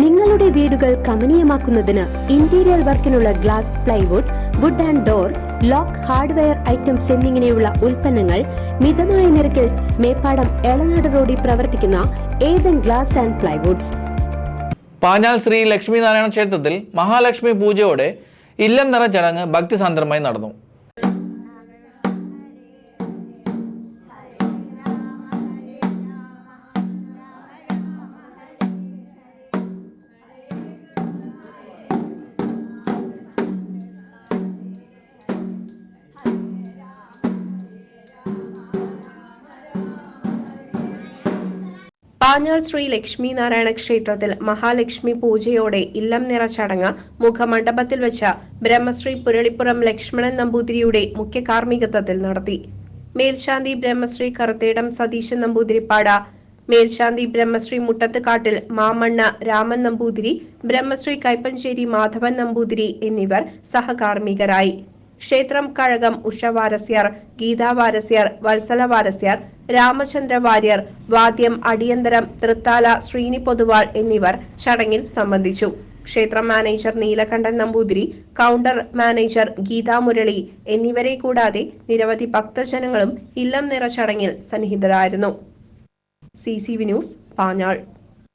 നിങ്ങളുടെ വീടുകൾ കമനീയമാക്കുന്നതിന് interior വർക്കിനുള്ള glass plywood wood and door lock hardware items എന്നിങ്ങനെയുള്ള ഉൽപ്പന്നങ്ങൾ മിതമായ നിരക്കിൽ മേപ്പാടം എളനാട് റോഡിൽ പ്രവർത്തിക്കുന്ന Ethan glass and plywoods Panjal Shri Lakshmi Narayana ക്ഷേത്രത്തിൽ മഹാലക്ഷ്മി പൂജയോടെ ഇല്ലം നിറ ചടങ്ങ് ഭക്തിസാന്ദ്രമായി നടന്നു. പാഞ്ഞാൾ ശ്രീ ലക്ഷ്മി നാരായണ ക്ഷേത്രത്തിൽ മഹാലക്ഷ്മി പൂജയോടെ ഇല്ലം നിറ ചടങ്ങ് മുഖമണ്ഡപത്തിൽ വെച്ച ബ്രഹ്മശ്രീ പുരളിപ്പുറം ലക്ഷ്മണൻ നമ്പൂതിരിയുടെ മുഖ്യ കാർമ്മികത്വത്തിൽ നടത്തി. മേൽശാന്തി ബ്രഹ്മശ്രീ കറുത്തേടം സതീശൻ നമ്പൂതിരിപ്പാട. മേൽശാന്തി ബ്രഹ്മശ്രീ മുട്ടത്തുകാട്ടിൽ മാമണ്ണ രാമൻ നമ്പൂതിരി ബ്രഹ്മശ്രീ കൈപ്പഞ്ചേരി മാധവൻ നമ്പൂതിരി എന്നിവർ സഹകാർമ്മികരായി. ക്ഷേത്രം കഴകം ഉഷവാരസ്യർ ഗീതാവാരസ്യർ വത്സലവാരസ്യർ വാരസ്യാർ രാമചന്ദ്ര വാര്യർ വാദ്യം അടിയന്തരം തൃത്താല ശ്രീനി പൊതുവാൾ എന്നിവർ ചടങ്ങിൽ സംബന്ധിച്ചു. ക്ഷേത്ര manager Neelakantan Namboothiri counter manager Geetha Murali എന്നിവരെ കൂടാതെ നിരവധി ഭക്തജനങ്ങളും ഇല്ലം നിറ ചടങ്ങിൽ സന്നിഹിതരായിരുന്നു. C C V news Panjal.